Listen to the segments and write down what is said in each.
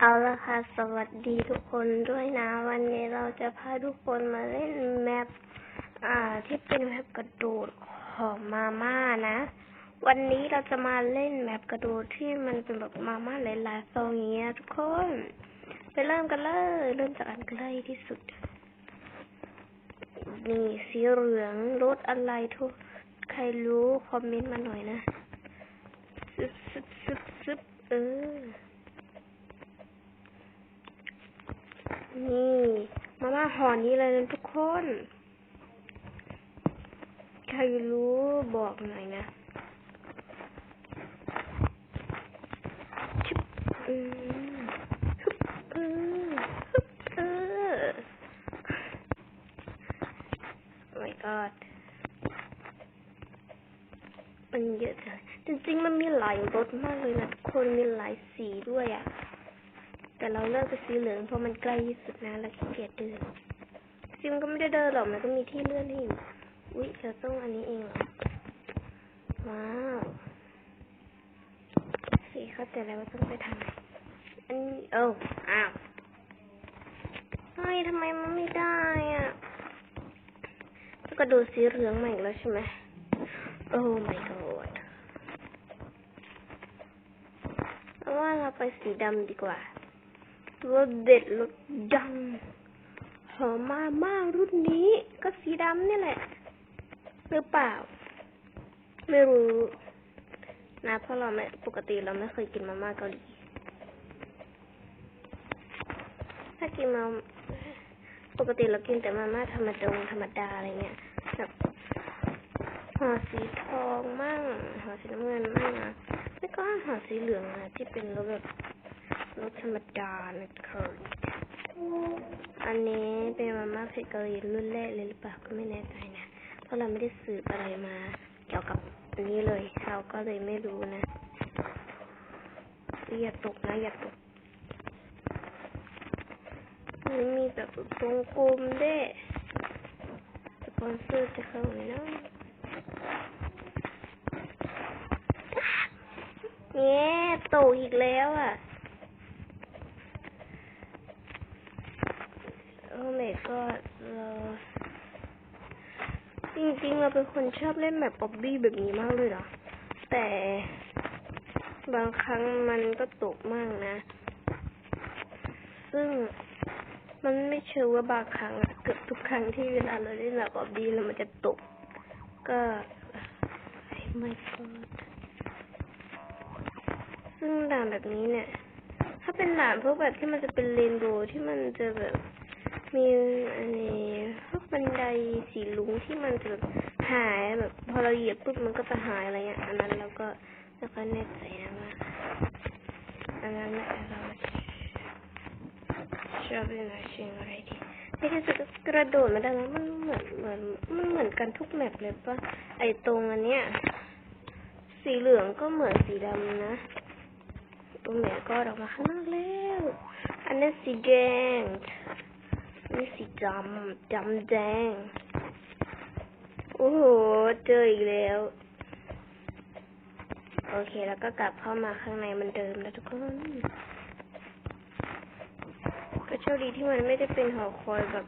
เอาละค่ะ สวัสดีทุกคนด้วยนะ วันนี้เราจะพาทุกคนมาเล่นแมปอ่า ที่เป็นแมปกระโดดของมาม่านะ วันนี้เราจะมาเล่นแมปกระโดดที่มันเป็นแบบมาม่าหลายๆซองเงี้ยทุกคน ไปเริ่มกันเลย เริ่มจากอันใกล้ที่สุด นี่สีเหลืองรถอะไรทุก ใครรู้คอมเมนต์มาหน่อยนะซึบซึบซึบซึบเออ นี่ มาม่าห่อนี้เลยนะทุกคน ใครรู้บอกหน่อยนะชึบอืมฮึบเออเออ my god มันเยอะจังจริงๆ มันมีหลายรสมากเลยนะทุกคน มีหลายสีด้วยอะ่ะ แต่เราเลือกไปสีเหลืองเพราะมันใกล้ที่สุดนะแล้วขี้เกียจเดินซิมก็ไม่ได้เดินหรอกมันก็มีที่เลื่อนให้อยู่อุ๊ยเราต้องอันนี้เองเหรอว้าวสีเข้าใจแล้วว่าต้องไปทางไหนอันนี้เอ้อ้าวเฮ้ยทำไมมันไม่ได้อะก็ดูสีเหลืองใหม่แล้วใช่ไหมโอ้ my god ว่าเราไปสีดำดีกว่า รถเด็ดรถดัง หอมมากมากรุ่นนี้ก็สีดำนี่แหละ หรือเปล่า ไม่รู้นะเพราะเราไม่ปกติเราไม่เคยกินมาม่าเกาหลีถ้ากินมาปกติเรากินแต่มาม่าธรรมดงธรรมดาอะไรเงี้ยแบบห่อสีทองมั่งห่อสีน้ำเงินมั่งนะแล้วก็ห่อสีเหลืองนะที่เป็นรสแบบ รสธรรมดานะคะอันนี้เป็นมาม่าเผ็ดเกาหลีรุ่นแรกเลยหรือเปล่าก็ไม่แน่ใจนะ เพราะเราไม่ได้สืบอะไรมาเกี่ยวกับอันนี้เลยเราก็เลยไม่รู้นะ อย่าตกนะ อย่าตกมันมีแบบวงกลมด้วยสปอนเซอร์จะเข้าไหมนะเนี่ยตกอีกแล้วอะ โอ้ my god เราจริงๆ เราเป็นคนชอบเล่นแบบป๊อบบี้แบบนี้มากเลยเหรอ แต่บางครั้งมันก็ตกมากนะ ซึ่งมันไม่เชื่อว่าบางครั้งอะเกือบทุกครั้งที่เวลาเราเล่นแบบป๊อบบี้แล้วมันจะตก ก็ไม่ก็ซึ่งด่านแบบนี้เนี่ย ถ้าเป็นด่านพวกแบบที่มันจะเป็นเรนโบว์ที่มันจะแบบ มีอันนี้พวกบันไดสีลุงที่มันจะหายแบบพอเราเหยียบปุ๊บมันก็จะหายอะไรเงี้ยอันนั้นเราก็ไม่ค่อยแน่ใจนะว่าอันนั้นเราชอบเล่นอะไรสิ่งอะไรดีไม่ใช่จะกระโดดมาได้แล้วมันเหมือนเหมือนมันเหมือนกันทุกแมปเลยปะไอตรงอันเนี้ยสีเหลืองก็เหมือนสีดำนะตรงเนี้ยก็ออกมาข้างนอกแล้ว อันนั้นสีแดง นี่สีดำ ดำแดง โอ้โห เจออีกแล้ว โอเค แล้วก็กลับเข้ามาข้างในมันเดิมแล้วทุกคนก็โชคดีที่มันไม่ได้เป็นหอคอยแบบ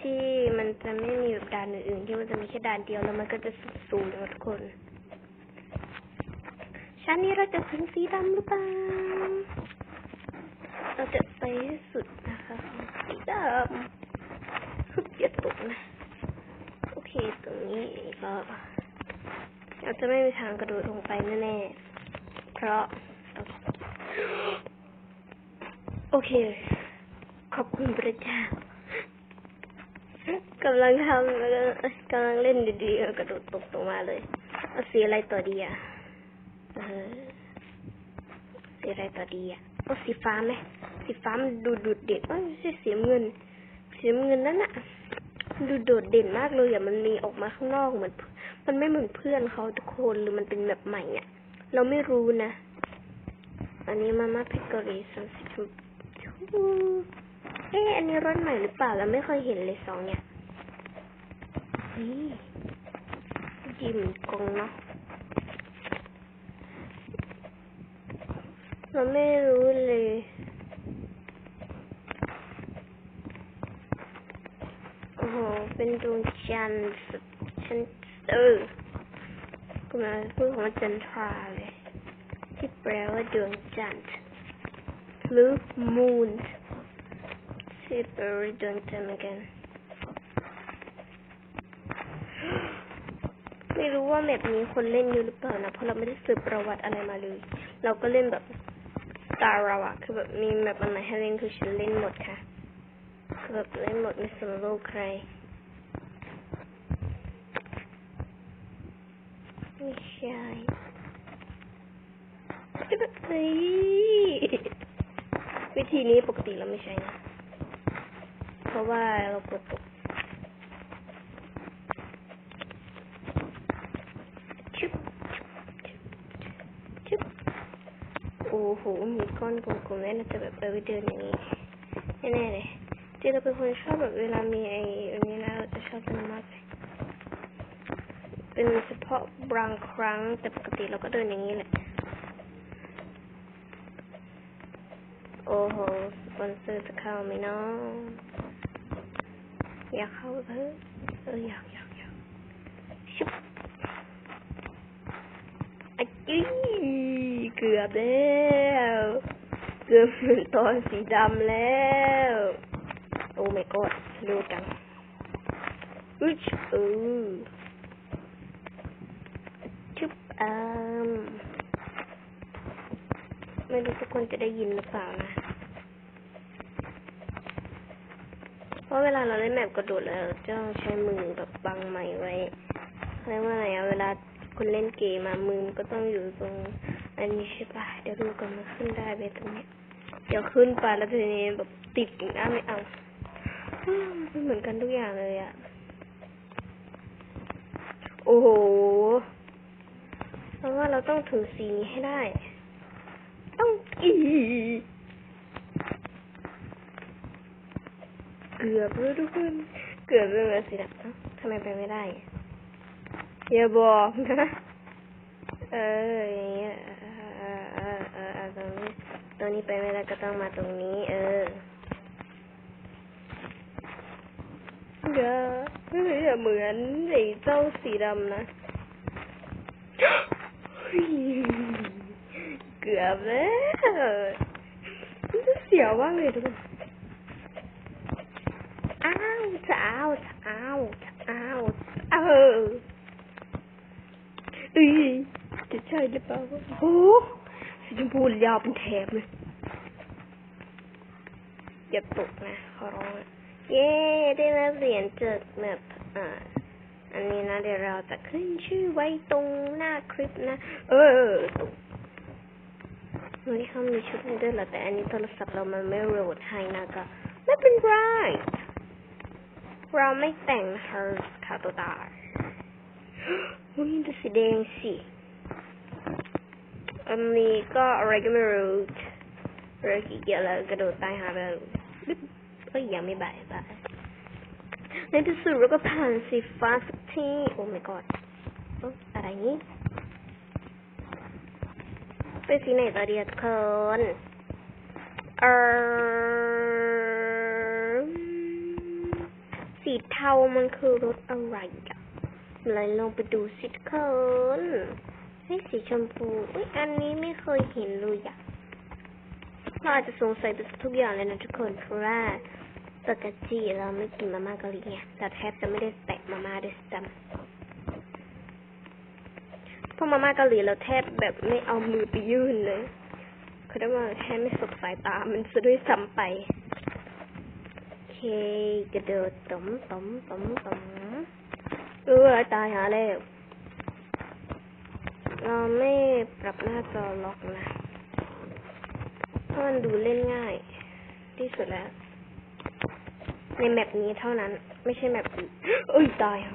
ที่มันจะไม่มีแบบด่านอื่นๆ ที่มันจะมีแค่ด่านเดียวแล้วมันก็จะสูงๆนะทุกคน ชั้นนี้เราจะถึงสีดำหรือเปล่า เราจะไปให้สุดนะคะ ดำฮึบอย่าตกนะ โอเค ตรงนี้ก็เราจะไม่มีทางกระโดดลงไปแน่ๆ เพราะ โอเค ขอบคุณพระเจ้ากำลังทำแล้วก็กำลังเล่นดีๆกระโดดตกลงมาเลยเอาสีอะไรต่อดีอะเสีอะไรต่อดีอะเอาสีฟ้าไหม สีฟ้ามันดูดูดเด่นเอ้ยไม่ใช่สีเงินสีเงินนั่นน่ะดูโดดเด่นมากเลยอะมันมีออกมาข้างนอกเหมือนมันไม่เหมือนเพื่อนเขาทุกคนหรือมันเป็นแบบใหม่อะ เราไม่รู้นะ อันนี้มาม่าพิกอรีสันสิชุบเอ๊ะอันนี้รถใหม่หรือเปล่าเราไม่เคยเห็นเลยสองเนี่ยนี่จิมกงเนาะเราไม่รู้เลย เป็นดวงจันทร์สุดฉันเออกูมาพูดของจันทราเลยที่แปลว่าดวงจันทร์หรือ moon ที่แปลว่าดวงจันทร์เหมือนกันไม่รู้ว่าแบบนี้คนเล่นอยู่หรือเปล่านะเพราะเราไม่ได้สืบประวัติอะไรมาเลย เราก็เล่นแบบตาเราอะคือแบบมีแบบอันไหนให้เล่นคือฉันเล่นหมดค่ะ คือแบบเล่นหมดไม่สนโลกใคร ไม่ใช่จะแบบเฮ้ยวิธีนี้ปกติเราไม่ใช้นะ เพราะว่าเรากดตกชึบชึบโอ้โห มีก้อนกลมๆแน่น่าจะแบบเออเดินอย่างนี้แน่ๆเลยจริงเราเป็นคนชอบแบบเวลามีไอ้อันนี้นะเราจะชอบเดินมากเลย เป็นเฉพาะบางครั้ง แต่ปกติเราก็เดินอย่างนี้แหละ โอ้โหสปอนเซอร์จะเข้าไหมเนาะอยากเข้าเพิ่มเอออยากอยากอยากชุบอะจี้เกือบแล้วเกือบเหมือนตอนสีดำแล้ว โอ้ my god เร็วจังอึชเออ อามไม่รู้ทุกคนจะได้ยินหรือเปล่านะ เพราะเวลาเราเล่นแมปกระโดดแล้วจะใช้มือแบบบังไม้ไว้เรียกว่าไงอะเวลาคุณเล่นเกมมามือมก็ต้องอยู่ตรง อันนี้ใช่ปะเดี๋ยวดูก่อนมันขึ้นได้ไหมตรงนี้เดี๋ยวขึ้นไปแล้วทีนี้แบบติดอีกนะไม่เอามันเหมือนกันทุกอย่างเลยอะโอ้โห เพราะว่าเราต้องถึงสีนี้ให้ได้ ต้องอีเกือบแล้วทุกคนเกือบเป็นแบบสีดำเอ้าทำไมไปไม่ได้อย่าบอกนะเอออย่างเงี้ยเออเออเออตรงนี้ตรงนี้ไปไม่ได้ก็ต้องมาตรงนี้ เอออย่าเฮ้ยอย่เหมือนไอ้เจ้าสีดำนะ เกือบแล้วเสียวมากเลยทุกคนอ้าวจะอ้าวจะอ้าวจะอ้าวเออเอ้ยจะใช่หรือเปล่าโอ้โหสีชมพูยาวเป็นแถบเลยอย่าตกนะขอร้องเย้ได้รับเหรียญจากแบบอ่า อันนี้นะเดี๋ยวเราจะขึ้นชื่อไว้ตรงหน้าคลิปนะ เออตกวันนี้เขามีชุดนี้ด้วยเหรอแต่อันนี้โทรศัพท์เรามันไม่โหลดให้นะก็ไม่เป็นไร เราไม่แต่งเธอค่ะตัวตายอุ้ยดูสีแดงสิอันนี้ก็อะไรก็ไม่รู้เรือขี้เกียจแล้วกระโดดตายหาไปแล้วบึ๊บเอ้ยยังไม่บายบาย ในที่สุดเราก็ผ่านสีฟ้าสักทีโอ้ my god เอ้ยอะไรนี้ไปสีไหนต่อดีอะทุกคนเออสีเทามันคือรถอะไรอะเลยลองไปดูสิทุกคนให้สีชมพูอุ้ยอันนี้ไม่เคยเห็นเลยอะเราอาจจะสงสัยไปทุกอย่างเลยนะทุกคนเพราะว่า ปกติเราไม่กินมาม่าเกาหลีไงแต่แทบจะไม่ได้แตะมาม่าด้วยซ้ำพราะมาม่าเกาหลีเราแทบแบบไม่เอามือไปยื่นเลยเขาได้ว่าแค่ไม่สบสายตา มันซะด้วยซ้ำไปเคกระโดดต๋มต๋มต๋มต๋มเออตายหาแล้วเราไม่ปรับหน้าจอล็อกนะเพราะมันดูเล่นง่าย ที่สุดแล้ว ในแมปนี้เท่านั้น ไม่ใช่แมปอื่นเอ้ยตายอะ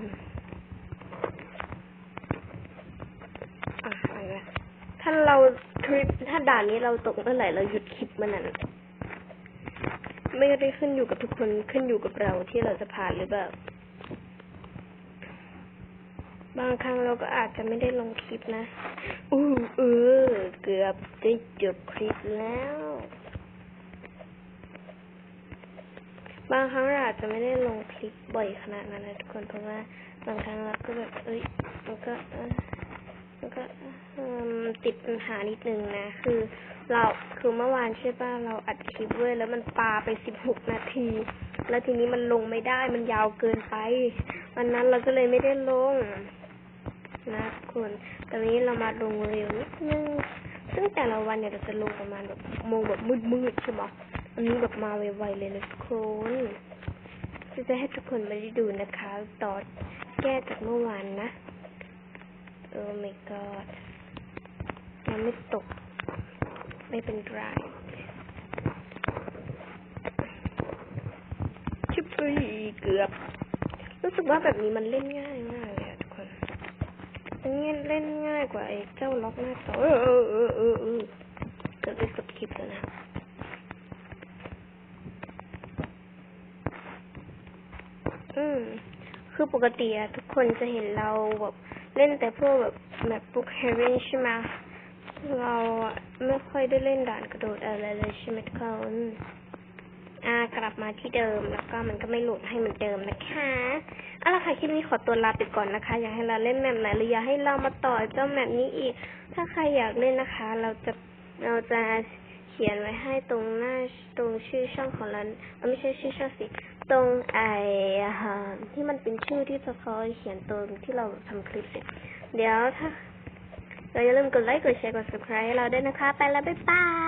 อะไรวะถ้าเราคลิปถ้าด่านนี้เราตกเมื่อไหร่เราหยุดคลิปมันนั้นไม่ได้ขึ้นอยู่กับทุกคนขึ้นอยู่กับเราที่เราจะผ่านหรือเปล่าบางครั้งเราก็อาจจะไม่ได้ลงคลิปนะ อู้เออ เกือบได้จบคลิปแล้ว บางครั้งเราอาจจะไม่ได้ลงคลิปบ่อยขนาดนั้นนะทุกคนเพราะว่าบางครั้งเราก็แบบเอ้ยมันก็เออมันก็ติดปัญหานิดนึงนะ คือ เราคือเมื่อวานใช่ป่ะเราอัดคลิปเว้ยแล้วมันปาไปสิบหกนาที แล้วทีนี้มันลงไม่ได้มันยาวเกินไปวันนั้นเราก็เลยไม่ได้ลงนะทุกคนตอนนี้เรามาลงเร็วนิดนึงซึ่งแต่ละวันเนี่ยเราจะลงประมาณแบบโมงแบบมืดๆใช่ปะ อันนี้แบบมาไวๆเลยนะทุกคนจะจะให้ทุกคนมาได้ดูนะคะต่อแก้จากเมื่อวานนะ โอ้ my god มันไม่ตก ไม่เป็นไรชิบเอ้เกือบ รู้สึกว่าแบบนี้มันเล่นง่ายมากเลยทุกคนมันเล่นเล่นง่ายกว่าไอ้เจ้าล็อกหน้าจอเออเออเออเออเออเกิดไปกดคลิปแล้วนะ อื ม คือปกติอะทุกคนจะเห็นเราแบบเล่นแต่พวกแบบแบบบุกเฮเวนใช่ไหมเราไม่ค่อยได้เล่นด่านกระโดดอะไรเลยใช่ไหมทุกคนอ่ากลับมาที่เดิมแล้วก็มันก็ไม่หลุดให้เหมือนเดิมนะคะเอาละค่ะคลิปนี้ขอตัวลาไปก่อนนะคะ อยากให้เราเล่นแมปไหนหรืออยากให้เรามาต่อเจ้าแมปนี้อีก ถ้าใครอยากเล่นนะคะ เราจะเราจะเขียนไว้ให้ตรงหน้าตรงชื่อช่องของเราไม่ใช่ชื่อช่องสิ ตรงไอ้อ่าที่มันเป็นชื่อที่เขาเขียนตรงที่เราทำคลิปเสร็จเดี๋ยวถ้าเราอย่าลืมกดไลค์กดแชร์กด subscribe ให้เราด้วยนะคะ ไปแล้ว บ๊ายบาย